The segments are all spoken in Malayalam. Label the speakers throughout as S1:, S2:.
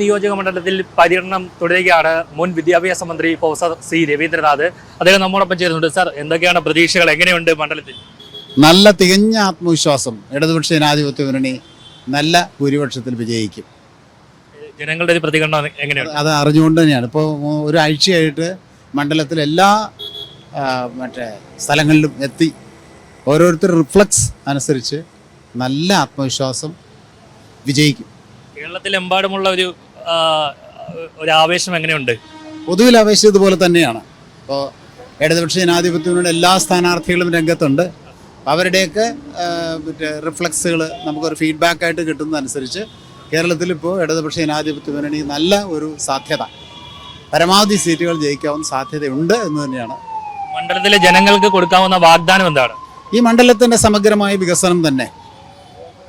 S1: നിയോജക മണ്ഡലത്തിൽ പര്യടനം തുടരുകയാണ് മുൻ വിദ്യാഭ്യാസ മന്ത്രി പ്രൊഫസർ സി രവീന്ദ്രനാഥ്. അദ്ദേഹം നമ്മോടൊപ്പം ചേരുന്നുണ്ട്. സാർ എന്തൊക്കെയാണ് പ്രതീക്ഷകൾ? എങ്ങനെയുണ്ട് മണ്ഡലത്തിൽ?
S2: നല്ല തികഞ്ഞ ആത്മവിശ്വാസം ഇടതുപക്ഷ ജനാധിപത്യ മുന്നണി നല്ല ഭൂരിപക്ഷത്തിൽ വിജയിക്കും.
S1: ജനങ്ങളുടെ ഒരു പ്രതികരണം എങ്ങനെയാണ്
S2: അത് അറിഞ്ഞുകൊണ്ട് തന്നെയാണ്. ഇപ്പോൾ ഒരാഴ്ചയായിട്ട് മണ്ഡലത്തിലെ എല്ലാ മറ്റേ സ്ഥലങ്ങളിലും എത്തി ഓരോരുത്തർ റിഫ്ലക്സ് അനുസരിച്ച് നല്ല ആത്മവിശ്വാസം വിജയിക്കും.
S1: കേരളത്തിലെമ്പാടുമുള്ള ഒരു ഒരു ആവേശം എങ്ങനെയുണ്ട്?
S2: പൊതുവിൽ ആവേശം ഇതുപോലെ തന്നെയാണ്. ഇപ്പോൾ ഇടതുപക്ഷ ജനാധിപത്യത്തിനോട് എല്ലാ സ്ഥാനാർത്ഥികളും രംഗത്തുണ്ട്. അവരുടെയൊക്കെ മറ്റേ റിഫ്ലക്സുകൾ നമുക്കൊരു ഫീഡ്ബാക്കായിട്ട് കിട്ടുന്നതനുസരിച്ച് കേരളത്തിൽ ഇപ്പോൾ ഇടതുപക്ഷ ജനാധിപത്യ മുന്നണി നല്ല ഒരു സാധ്യത. പരമാവധി സീറ്റുകൾ ജയിക്കാവുന്ന സാധ്യതയുണ്ട് എന്ന് തന്നെയാണ്.
S1: മണ്ഡലത്തിലെ ജനങ്ങൾക്ക് കൊടുക്കാവുന്ന വാഗ്ദാനം എന്താണ്?
S2: ഈ മണ്ഡലത്തിന്റെ സമഗ്രമായ വികസനം തന്നെ.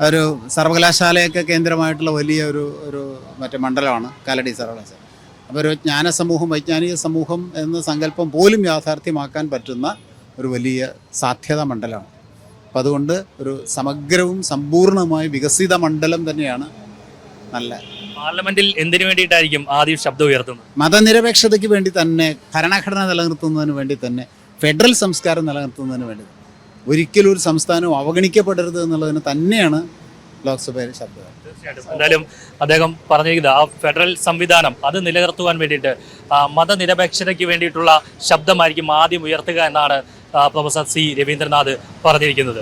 S2: ഒരു സർവകലാശാലയൊക്കെ കേന്ദ്രമായിട്ടുള്ള വലിയ ഒരു ഒരു മറ്റേ മണ്ഡലമാണ് കാലടി സർവകലാശാല. അപ്പോൾ ഒരു ജ്ഞാന സമൂഹം വൈജ്ഞാനിക സമൂഹം എന്ന സങ്കല്പം പോലും യാഥാർത്ഥ്യമാക്കാൻ പറ്റുന്ന ഒരു വലിയ സാധ്യത മണ്ഡലമാണ്. അപ്പോൾ അതുകൊണ്ട് ഒരു സമഗ്രവും സമ്പൂർണമായ വികസിത മണ്ഡലം തന്നെയാണ് നല്ല.
S1: പാർലമെന്റിൽ എന്തിനു വേണ്ടിയിട്ടായിരിക്കും ആദ്യം ശബ്ദം ഉയർത്തുന്നത്?
S2: മതനിരപേക്ഷതയ്ക്ക് വേണ്ടി തന്നെ ഭരണഘടന നിലനിർത്തുന്നതിന് വേണ്ടി തന്നെ ഫെഡറൽ സംസ്കാരം നിലനിർത്തുന്നതിന് വേണ്ടി ഒരിക്കലും ഒരു സംസ്ഥാനം അവഗണിക്കപ്പെടരുത് എന്നുള്ളതിന് തന്നെയാണ് ലോക്സഭയിൽ ശബ്ദം.
S1: എന്തായാലും അദ്ദേഹം പറഞ്ഞിരിക്കുന്നത് ആ ഫെഡറൽ സംവിധാനം അത് നിലനിർത്തുവാൻ വേണ്ടിയിട്ട് മതനിരപേക്ഷതയ്ക്ക് വേണ്ടിയിട്ടുള്ള ശബ്ദമായിരിക്കും ആദ്യം ഉയർത്തുക എന്നാണ് പ്രൊഫസർ സി രവീന്ദ്രനാഥ് പറഞ്ഞിരിക്കുന്നത്.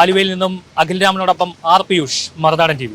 S1: ആലുവയിൽ നിന്നും അഖിൽ രാമനോടൊപ്പം ആർ പിയൂഷ് മറുനാടൻ ടി